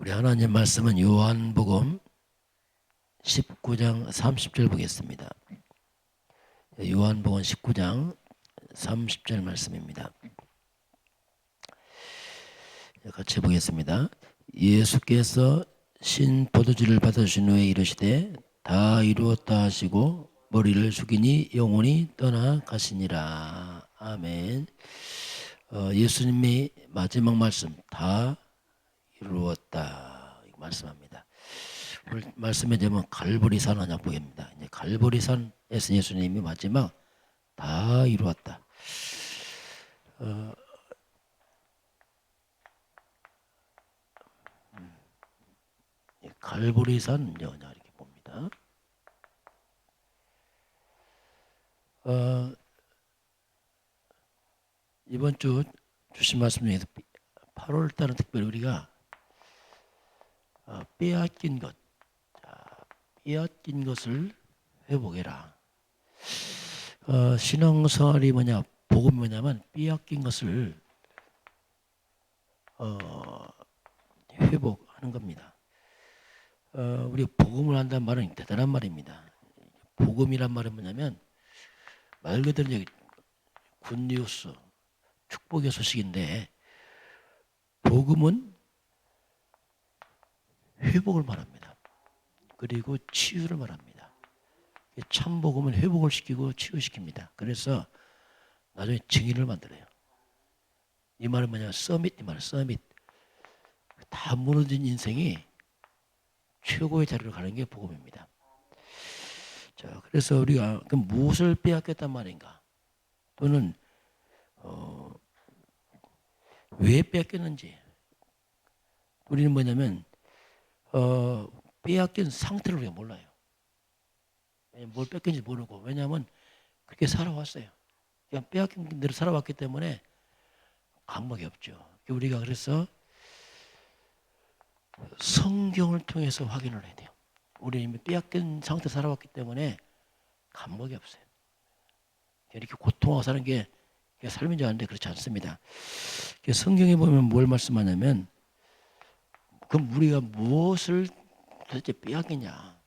우리 하나님 말씀은 요한복음 19장 30절 보겠습니다. 요한복음 19장 30절 말씀입니다. 같이 보겠습니다. 예수께서 신 포도주를 받으신 후에 이르시되 다 이루었다 하시고 머리를 숙이니 영혼이 떠나 가시니라. 아멘. 어, 예수님이 마지막 말씀 다 이루었다 말씀합니다. 오늘 말씀의 제목은 갈보리산 언약복입니다. 이제 갈보리산에서 예수님이 마지막 다 이루었다. 어, 음, 갈보리산 언약 이렇게 봅니다. 어, 이번 주 주신 말씀 중에서 8월 달은 특별히 우리가 어, 빼앗긴 것, 자, 빼앗긴 것을 회복해라. 어, 신앙생활이 뭐냐, 복음이 뭐냐면 빼앗긴 것을 어, 회복하는 겁니다. 어, 우리 복음을 한다는 말은 대단한 말입니다. 복음이란 말은 뭐냐면 말 그대로 이제 굿뉴스, 축복의 소식인데 복음은 회복을 말합니다. 그리고 치유를 말합니다. 참 복음은 회복을 시키고 치유시킵니다. 그래서 나중에 증인을 만들어요. 이 말은 뭐냐? 서밋 이 말, 서밋. 다 무너진 인생이 최고의 자리로 가는 게 복음입니다. 자, 그래서 우리가 그 무엇을 빼앗겼단 말인가? 또는 어, 왜 빼앗겼는지 우리는 뭐냐면 어, 빼앗긴 상태를 우리가 몰라요. 뭘 뺏긴지 모르고 왜냐하면 그렇게 살아왔어요. 그냥 빼앗긴 대로 살아왔기 때문에 감각이 없죠. 우리가 그래서 성경을 통해서 확인을 해야 돼요. 우리 이미 빼앗긴 상태 살아왔기 때문에 감각이 없어요. 이렇게 고통하고 사는 게 삶인 줄 아는데 그렇지 않습니다. 성경에 보면 뭘 말씀하냐면 그럼 우리가 무엇을 도대체 빼앗기냐?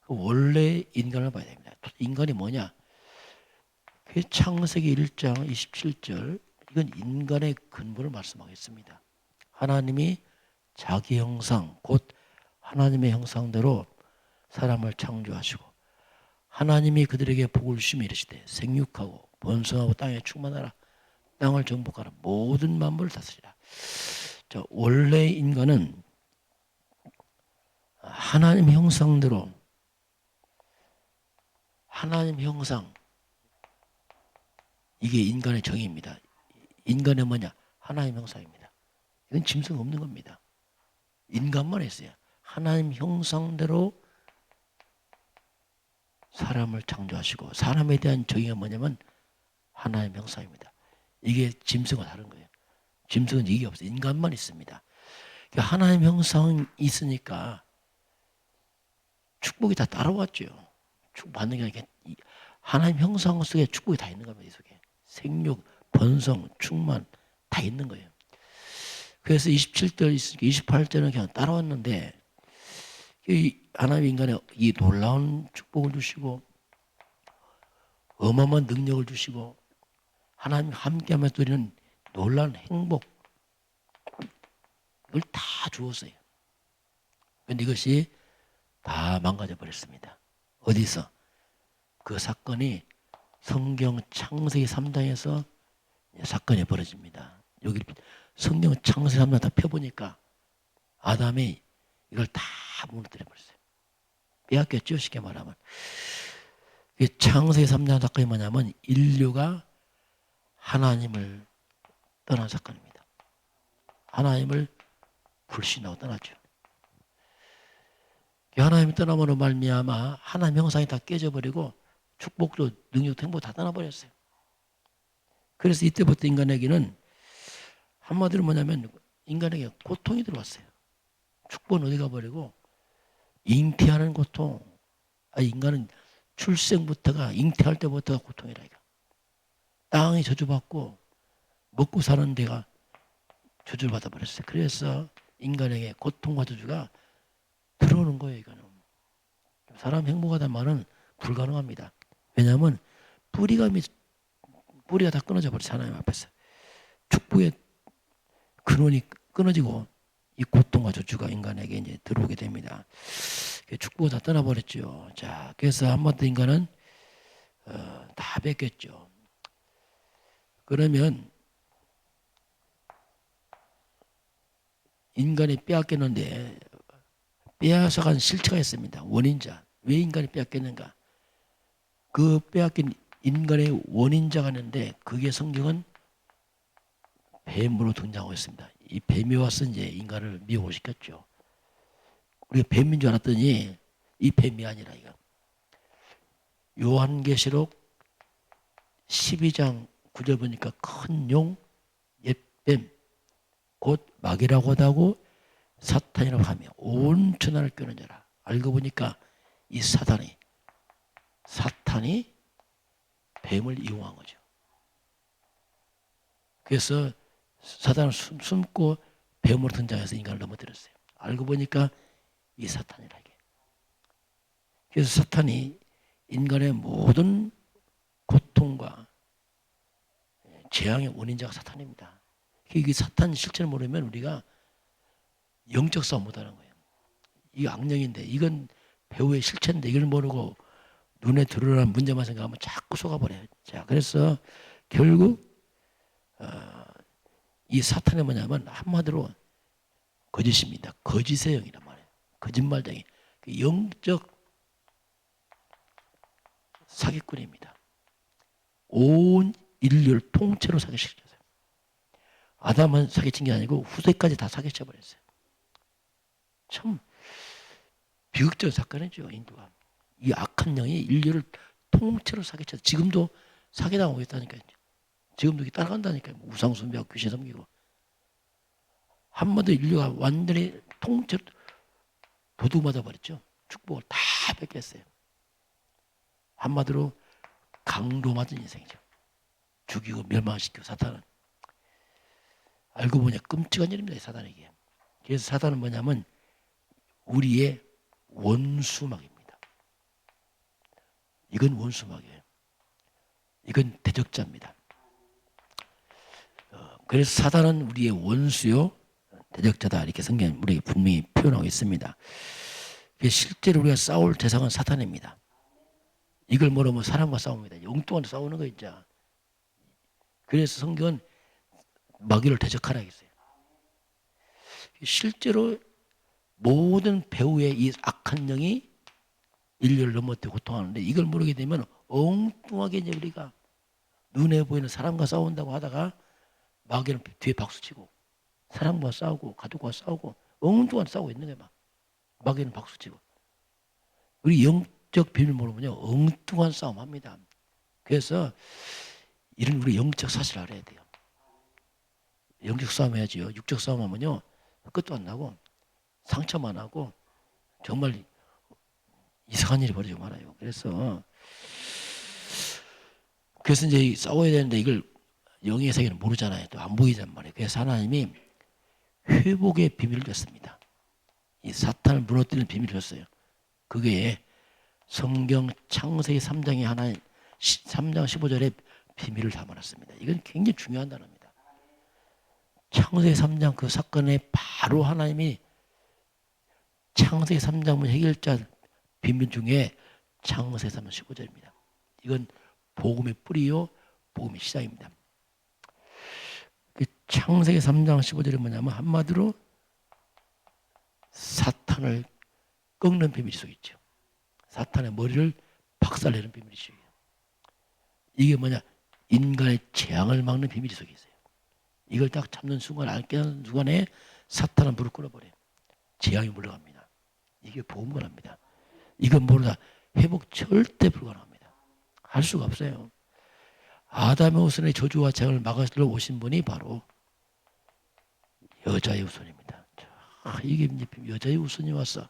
그 원래 인간을 봐야 됩니다. 인간이 뭐냐? 그 창세기 1장 27절 이건 인간의 근본을 말씀하겠습니다. 하나님이 자기 형상 곧 하나님의 형상대로 사람을 창조하시고 하나님이 그들에게 복을 주시며 이르시되 생육하고 번성하고 땅에 충만하라 땅을 정복하라 모든 만물을 다스리라 자, 원래 인간은 하나님 형상대로 하나님 형상 이게 인간의 정의입니다. 인간은 뭐냐? 하나님 형상입니다. 이건 짐승 없는 겁니다. 인간만 했어요. 하나님 형상대로 사람을 창조하시고 사람에 대한 정의가 뭐냐면 하나님 형상입니다. 이게 짐승과 다른 거예요. 짐승은 이게 없어요. 인간만 있습니다. 그러니까 하나님 형상이 있으니까 축복이 다 따라왔죠. 축복 받는 게 하나님 형상 속에 축복이 다 있는 겁니다. 이 속에. 생육, 번성, 충만 다 있는 거예요. 그래서 27절 있으니까 28절은 그냥 따라왔는데 하나님 인간에 이 놀라운 축복을 주시고 어마어마한 능력을 주시고 하나님 함께하면서 우리는 놀라운 행복 이걸 다 주었어요. 그런데 이것이 다 망가져 버렸습니다. 어디서? 그 사건이 성경 창세기 3장에서 사건이 벌어집니다. 여기 성경 창세기 3장 다 펴보니까 아담이 이걸 다 무너뜨려 버렸어요. 빼앗겼죠, 쉽게 말하면. 창세기 3장 사건이 뭐냐면 인류가 하나님을 떠난 사건입니다. 하나님을 불신하고 떠났죠. 하나님이 떠남으로 말미암아 하나님 형상이 다 깨져버리고 축복도 능력도 행복 다 떠나버렸어요. 그래서 이때부터 인간에게는 한마디로 뭐냐면 인간에게 고통이 들어왔어요. 축복은 어디 가버리고 잉태하는 고통. 아, 인간은 출생부터가 잉태할 때부터가 고통이라 이거. 땅이 저주받고 먹고 사는 데가 저주를 받아 버렸어요. 그래서 인간에게 고통과 저주가 들어오는 거예요. 이거는 사람 행복하다는 말은 불가능합니다. 왜냐하면 뿌리가 미, 뿌리가 다 끊어져 버렸어 하나님 앞에서 축복의 근원이 끊어지고 이 고통과 저주가 인간에게 이제 들어오게 됩니다. 축복을 다 떠나버렸죠. 자, 그래서 한마디 인간은 어, 다 뺏겼죠. 그러면 인간이 빼앗겼는데 빼앗아간 실체가 있습니다. 원인자. 왜 인간이 빼앗겼는가? 그 빼앗긴 인간의 원인자가 있는데 그게 성경은 뱀으로 등장하고 있습니다. 이 뱀이 와서 이제 인간을 미혹시켰죠. 우리가 뱀인 줄 알았더니 이 뱀이 아니라 이거. 요한계시록 12장 9절 보니까 큰 용, 옛뱀, 곧 마귀라고 하다고 사탄이라고 하며 온 천하를 끄는 자라. 알고 보니까 이 사탄이 사탄이 뱀을 이용한 거죠. 그래서 사단을 숨, 숨고 뱀으로 등장해서 인간을 넘어뜨렸어요. 알고 보니까 이 사탄이라 이게. 그래서 사탄이 인간의 모든 고통과 재앙의 원인자가 사탄입니다. 이 사탄 실체를 모르면 우리가 영적 싸움 못하는 거예요. 이게 악령인데 이건 배우의 실체인데 이걸 모르고 눈에 드러난 문제만 생각하면 자꾸 속아버려요. 자, 그래서 결국 어, 이 사탄이 뭐냐면 한마디로 거짓입니다. 거짓의 영이란 말이에요. 거짓말쟁이. 그 영적 사기꾼입니다. 온 인류를 통째로 사기시켰어요. 아담은 사기친 게 아니고 후세까지 다 사기쳐 버렸어요. 참 비극적인 사건이죠 인도가. 이 악한 영이 인류를 통째로 사기쳐. 지금도 사기당하고 있다니까요. 지금도 따라간다니까요. 뭐 우상 숭배하고 귀신 섬기고. 한마디 인류가 완전히 통째로 도둑 맞아 버렸죠. 축복을 다 뺏겼어요. 한마디로 강도 맞은 인생이죠. 죽이고 멸망시키고 사탄은. 알고 보니 끔찍한 일입니다. 사단에게. 그래서 사단은 뭐냐면 우리의 원수막입니다. 이건 원수막이에요. 이건 대적자입니다. 어, 그래서 사단은 우리의 원수요 대적자다 이렇게 성경 우리 분명히 표현하고 있습니다. 실제로 우리가 싸울 대상은 사탄입니다. 이걸 모르면 사람과 싸웁니다. 엉뚱한 싸우는 거 있죠. 그래서 성경은 마귀를 대적하라 했어요. 실제로 모든 배우의 이 악한 영이 인류를 넘어뜨 고통하는데 이걸 모르게 되면 엉뚱하게 이제 우리가 눈에 보이는 사람과 싸운다고 하다가 마귀는 뒤에 박수치고 사람과 싸우고 가족과 싸우고 엉뚱한 싸우고 있는 거야 막 마귀는 박수치고 우리 영적 비밀 모르면요 엉뚱한 싸움 합니다. 그래서 이런 우리 영적 사실 알아야 돼요. 영적 싸움 해야지요. 육적 싸움 하면요 끝도 안 나고 상처만 하고 정말 이상한 일이 벌어지고 말아요. 그래서 그래서 이제 싸워야 되는데 이걸 영의 세계는 모르잖아요. 또 안 보이단 말이에요. 그래서 하나님이 회복의 비밀을 줬습니다. 이 사탄을 무너뜨리는 비밀을 줬어요. 그게 성경 창세기 3장에 하나 3장 15절에 비밀을 담아놨습니다. 이건 굉장히 중요한 단어입니다. 창세기 3장 그 사건에 바로 하나님이 창세기 3장문 해결자 비밀 중에 창세기 3장 15절입니다. 이건 복음의 뿌리요, 복음의 시작입니다. 그 창세기 3장 15절이 뭐냐면 한마디로 사탄을 꺾는 비밀이 속 있죠. 사탄의 머리를 박살내는 비밀이 있어요. 이게 뭐냐? 인간의 재앙을 막는 비밀이 속에 있어요. 이걸 딱 잡는 순간, 알게 하는 순간에 사탄은 불을 끌어버려요. 재앙이 물러갑니다. 이게 보험관합니다. 이건 모르다 회복 절대 불가능합니다. 할 수가 없어요. 아담의 후손의 저주와 재앙을 막으시러 오신 분이 바로 여자의 후손입니다. 아, 이게 여자의 후손이 와서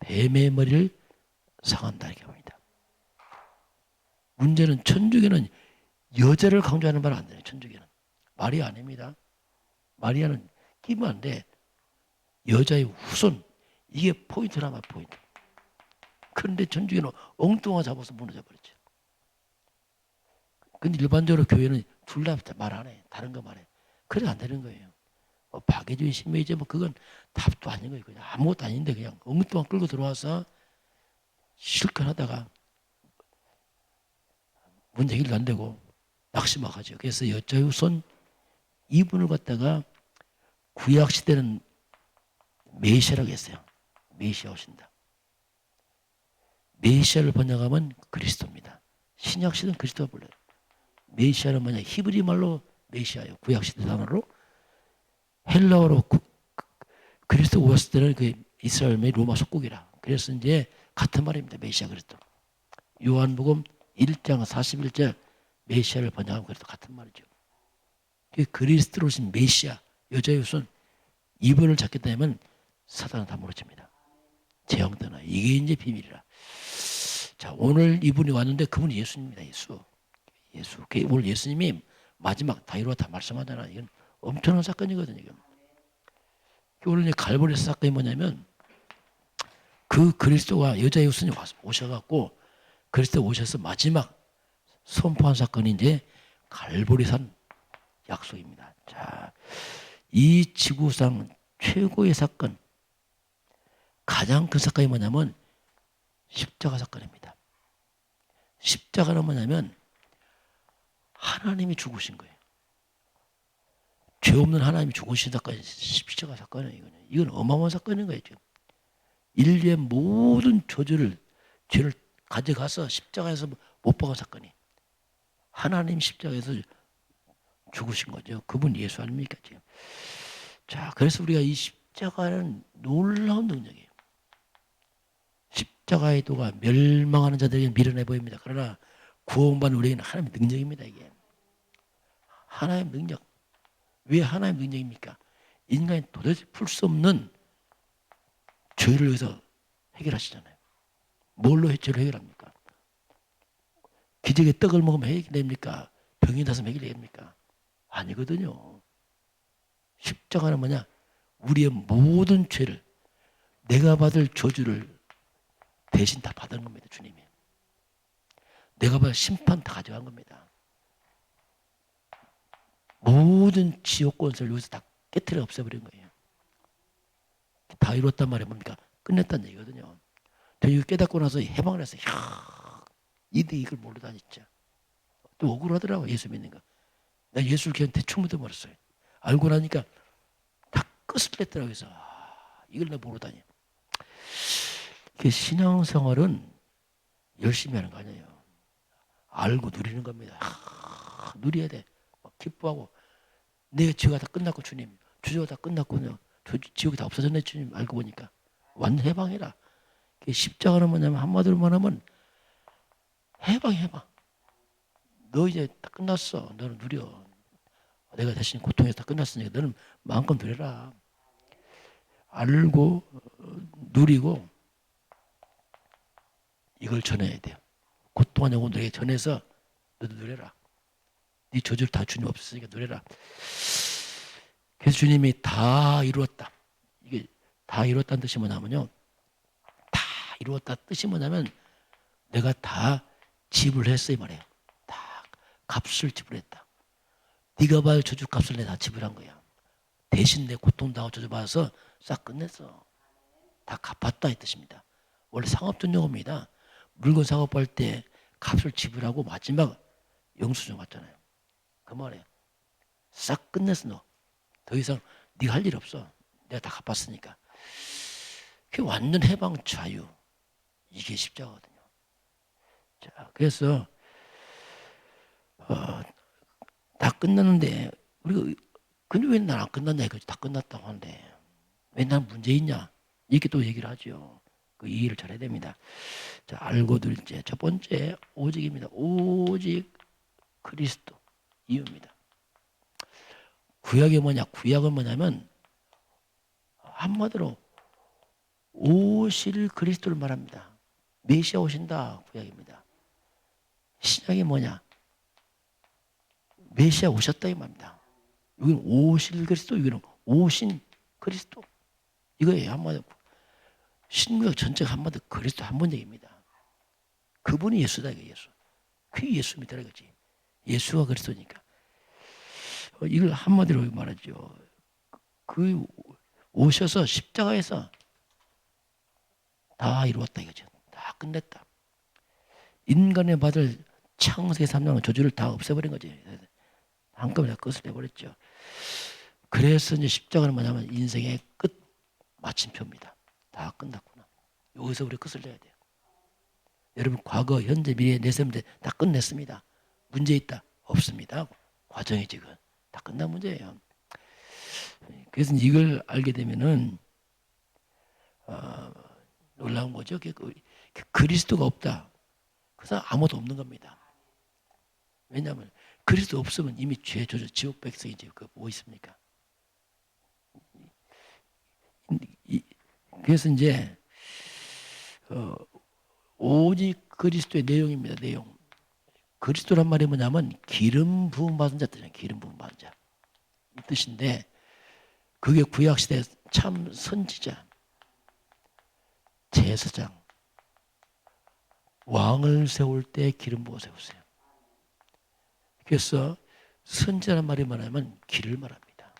뱀의 머리를 상한다 이렇게 봅니다. 문제는 천주교는 여자를 강조하는 말은 안 돼요. 천주교는 말이 아닙니다. 마리아는 끼면 안 돼. 여자의 후손 이게 포인트라면 포인트. 그런데 전주에는 엉뚱한 잡아서 무너져 버렸죠. 근데 일반적으로 교회는 둘 다 말 안 해. 다른 거 말해. 그래 안 되는 거예요. 뭐 박애주의 신매주의 뭐 그건 답도 아닌 거예요. 그냥 아무것도 아닌데 그냥 엉뚱한 끌고 들어와서 실컷 하다가 문제 해결도 안 되고 낙심하죠. 그래서 여자의 우선 이분을 갖다가 구약 시대는 메시아라고 했어요. 메시아 오신다. 메시아를 번역하면 그리스도입니다. 신약 시대는 그리스도가 불러요. 메시아는 뭐냐? 히브리 말로 메시아예요. 구약 시대 단어로 헬라어로 구- 그- 그리스도 오셨을 때는 그 이스라엘의 로마 속국이라. 그래서 이제 같은 말입니다. 메시아 그리스도. 요한복음 1장 41절 메시아를 번역하면 그래도 같은 말이죠. 그 그리스도로 오신 메시아 여자의 우선 이분을 찾게 되면 사단은 다 무너집니다. 재앙 떠나 이게 이제 비밀이라. 자 오늘 이분이 왔는데 그분이 예수님입니다. 예수. 예수. 그 오늘 예수님이 마지막 다이로다 말씀하잖아. 이건 엄청난 사건이거든요. 이건. 오늘 이제 갈보리 사건이 뭐냐면 그 그리스도가 여자의 와서 오셔갖고 그리스도 오셔서 마지막 선포한 사건이 이제 갈보리산 약속입니다. 자, 이 지구상 최고의 사건, 가장 큰 사건이 뭐냐면 십자가 사건입니다. 십자가는 뭐냐면 하나님이 죽으신 거예요. 죄 없는 하나님이 죽으신 사건이 십자가 사건이에요. 이거는. 이건 어마어마한 사건인 거예요. 지금. 인류의 모든 저주를 죄를 가져가서 십자가에서 못 박은 사건이 하나님 십자가에서 죽으신 거죠. 그분 예수 아닙니까 지금. 자, 그래서 우리가 이 십자가는 놀라운 능력이에요. 십자가의 도가 멸망하는 자들에게 미련해 보입니다. 그러나 구원받는 우리에게는 하나님의 능력입니다. 이게 하나님의 능력. 왜 하나님의 능력입니까? 인간이 도대체 풀 수 없는 죄를 여기서 해결하시잖아요. 뭘로 죄를 해결합니까? 기적의 떡을 먹으면 해결됩니까? 병이 나서 해결됩니까? 아니거든요. 십자가는 뭐냐? 우리의 모든 죄를 내가 받을 저주를 대신 다 받은 겁니다. 주님이. 내가 받을 심판 다 가져간 겁니다. 모든 지옥 권세를 여기서 다 깨트려 없애버린 거예요. 다 이뤘단 말이 뭡니까? 끝냈다는 얘기거든요. 저 이거 깨닫고 나서 해방을 해서 야, 이대 이걸 모르다 진짜. 또 억울하더라고 예수 믿는 거. 나 예수를 그냥 대충 믿어버렸어요. 알고 나니까 다 끝을 냈더라고 그래서 아, 이걸 나 모르다니. 그 신앙생활은 열심히 하는 거 아니에요. 알고 누리는 겁니다. 아, 누려야 돼. 막 기뻐하고 내 죄가 다 끝났고 주님 주제가 다 끝났군요. 저 지옥이 다 없어졌네 주님 알고 보니까 완전 해방해라. 그 십자가는 뭐냐면 한마디로 말하면 해방 해방. 너 이제 다 끝났어. 너는 누려. 내가 대신 고통에서 다 끝났으니까 너는 마음껏 누려라. 알고 어, 누리고 이걸 전해야 돼요. 고통한 영혼들에게 전해서 너도 누려라. 네 저주를 다 주님 없으니까 누려라. 그래서 주님이 다 이루었다. 이게 다 이루었다는 뜻이 뭐냐면요. 다 이루었다 뜻이 뭐냐면 내가 다 지불했어 이 말이에요. 다 값을 지불했다. 네가 받을 저주 값을 내가 다 지불한 거야. 대신 내 고통당하고 저주 받아서 싹 끝냈어. 다 갚았다 이 뜻입니다. 원래 상업적 용어입니다. 물건 사업할 때 값을 지불하고 마지막 영수증 받잖아요. 그 말이에요. 싹 끝냈어 너. 더 이상 네가 할 일 없어. 내가 다 갚았으니까. 그게 완전 해방 자유. 이게 십자가거든요. 자, 그래서 어, 다 끝났는데 우리가 근데 왜 난 안 끝났냐 이거지. 다 끝났다고 하는데 왜 난 문제 있냐? 이렇게 또 얘기를 하죠. 그 이해를 잘해야 됩니다. 자, 알고 둘째 첫 번째 오직입니다. 오직 그리스도 이유입니다. 구약이 뭐냐? 구약은 뭐냐면 한마디로 오실 그리스도를 말합니다. 메시아 오신다 구약입니다. 신약이 뭐냐? 메시아 오셨다 이 말입니다. 여기는 오실 그리스도, 여기는 오신 그리스도. 이거예요. 한마디 신구약 전체가 한마디 그리스도 한 번역입니다. 그분이 예수다 이거 예수. 그게 예수 믿더라 이거지. 예수가 그리스도니까. 어, 이걸 한마디로 말하죠. 그 오셔서 십자가에서 다 이루었다 이거죠. 다 끝냈다. 인간의 받을 창세의 삼량의 조주를 다 없애버린 거지. 한꺼번에 끝을 내버렸죠. 그래서 이제 십자가는 뭐냐면 인생의 끝 마침표입니다. 다 끝났구나. 여기서 우리 내야 돼요. 여러분 과거, 현재, 미래, 내세문제 다 끝냈습니다. 문제 있다? 없습니다. 과정이 지금 다 끝난 문제예요. 그래서 이걸 알게 되면은 어, 놀라운 거죠. 그, 그, 그리스도가 없다. 그래서 아무도 없는 겁니다. 왜냐하면 그리스도 없으면 이미 죄 조절 지옥 백성이지 그뭐 있습니까? 이- 그래서 이제 어, 오직 그리스도의 내용입니다. 내용. 그리스도란 말이 뭐냐면 기름 부음 받은 자 뜻이에요. 기름 부음 받은 자. 이 뜻인데 그게 구약 시대 참 선지자, 제사장, 왕을 세울 때 기름 부어 세우세요. 그래서 선지자란 말이 뭐냐면 길을 말합니다.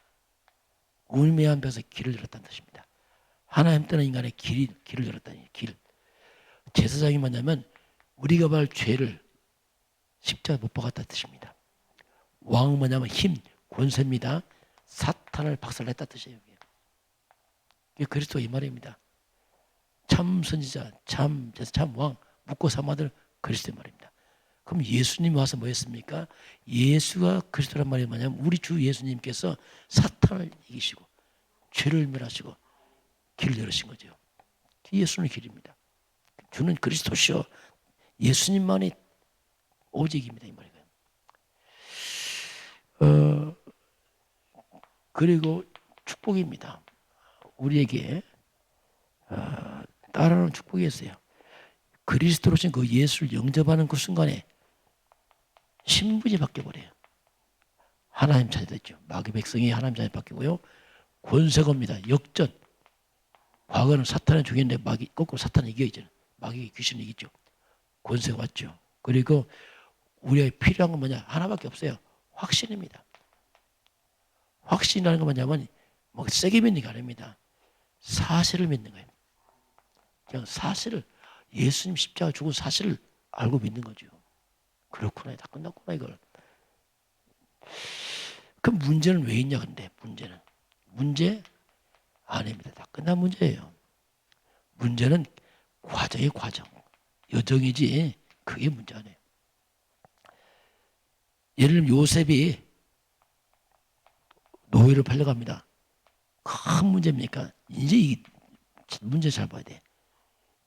울매한 벽에서 길을 열었다는 뜻입니다. 하나님 때는 인간의 길이, 길을 열었다니 길. 제사장이 뭐냐면 우리가 발 죄를 십자가 못 박았다는 뜻입니다. 왕은 뭐냐면 힘, 권세입니다. 사탄을 박살냈다 뜻이에요. 이게. 그리스도 이 말입니다. 참 선지자, 참 제사, 참 왕, 묻고 삼아들 그리스도의 말입니다. 그럼 예수님이 와서 뭐 했습니까? 예수가 그리스도란 말이 뭐냐면 우리 주 예수님께서 사탄을 이기시고 죄를 멸하시고 길을 열으신 거죠. 예수는 길입니다. 주는 그리스도시요. 예수님만이 오직입니다. 이 말이에요. 어, 그리고 축복입니다. 우리에게 어, 따라오는 축복이 있어요. 그리스도로신 그 예수를 영접하는 그 순간에 신분이 바뀌어버려요. 하나님 자녀 됐죠. 마귀 백성이 하나님 자녀 바뀌고요. 권세겁니다. 역전. 과거는 사탄을 죽였는데 마귀 거꾸로 사탄을 이겨야죠. 마귀 귀신을 이기죠. 권세가 왔죠. 그리고 우리에게 필요한 건 뭐냐? 하나밖에 없어요. 확신입니다. 확신이라는 건 뭐냐면 뭐 세게 믿는 게 아닙니다. 사실을 믿는 거예요. 그냥 사실을 예수님 십자가 죽은 사실을 알고 믿는 거죠. 그렇구나, 다 끝났구나 이걸. 그 문제는 왜 있냐 근데 문제는 문제 아닙니다. 다 끝난 문제예요. 문제는 과정의 과정, 여정이지 그게 문제 아니에요. 예를 들면 요셉이 노예를 팔려갑니다. 큰 문제입니까? 이제 이 문제 잘 봐야 돼.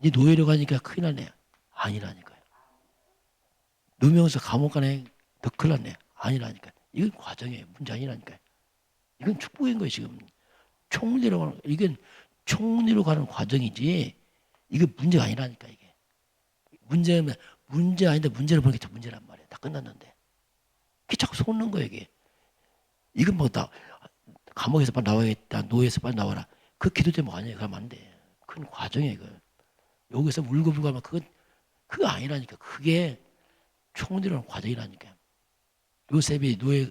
이 노예로 가니까 큰일 나네. 아니라니까요. 누명서 감옥 가네. 더 큰일 났네. 아니라니까. 이건 과정이에요. 문제 아니라니까요. 이건 축복인 거예요, 지금. 총리로 가는, 이건 총리로 가는 과정이지, 이게 문제가 아니라니까, 이게. 문제는, 문제 아닌데 문제를 보는 게 문제란 말이에요. 다 끝났는데. 그게 자꾸 속는 거예요, 이게. 이건 뭐 다, 감옥에서 빨리 나와야겠다. 노예에서 빨리 나와라. 그 기도 제목 아니에요. 그러면 안 돼. 큰 과정이에요, 이거. 여기서 울고불고 하면 그건, 그거 아니라니까. 그게 총리로 가는 과정이라니까. 요셉이 노예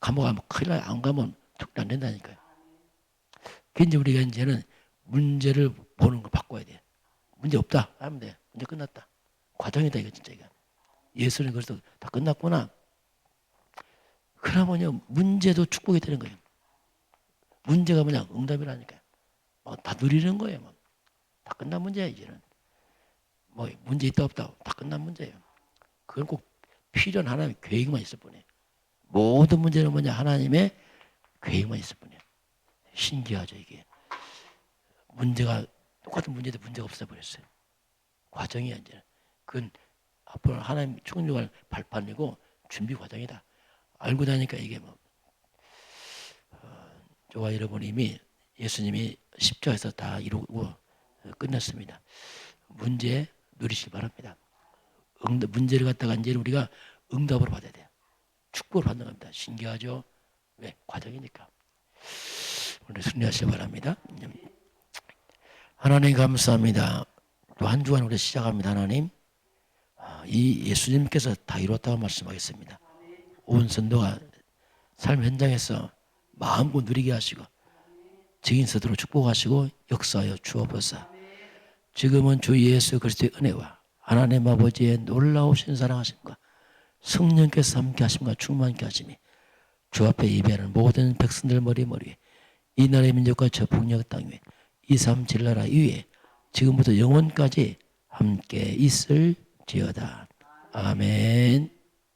감옥 가면 큰일 나요. 안 가면 특안 된다니까요. 그 이제 우리가 이제는 문제를 보는 걸 바꿔야 돼. 문제 없다 하면 돼. 문제 끝났다. 과정이다 이거 진짜 이거. 예수는 그래서 다 끝났구나. 그러면요 문제도 축복이 되는 거예요. 문제가 뭐냐 응답이라니까요. 뭐다 누리는 거예요. 뭐. 다 끝난 문제야 이제는. 뭐 문제 있다 없다 다 끝난 문제예요. 그건 꼭 필요한 하나님의 계획만 있을 뿐이에요. 모든 문제는 뭐냐 하나님의 계획만 있을 뿐이에요. 신기하죠 이게. 문제가 똑같은 문제도 문제가 없어 버렸어요. 과정이야 이제. 그건 앞으로 하나님 충족할 발판이고 준비 과정이다. 알고 나니까 이게 뭐 어, 저와 여러분 이미 예수님이 십자가에서 다 이루고 어, 끝났습니다. 문제 누리시기 바랍니다. 응답, 문제를 갖다가 이제 우리가 응답으로 받아야 돼요. 축복을 받는 겁니다. 신기하죠? 왜? 과정이니까. 오늘 승리하시기 바랍니다. 하나님 감사합니다. 또 한 주간 우리 시작합니다. 하나님. 아, 이 예수님께서 다 이뤘다고 말씀하겠습니다. 온 선도가 삶 현장에서 마음껏 누리게 하시고 증인 서도록 축복하시고 역사하여 주옵소서. 지금은 주 예수 그리스도의 은혜와 하나님 아버지의 놀라우신 사랑하심과 성령께서 함께 하심과 충만케 하심이 주 앞에 예배하는 모든 백성들 머리 머리에 이 나라의 민족과 저 북녘 땅 위에 이삼 칠나라 위에 지금부터 영원까지 함께 있을지어다. 아멘.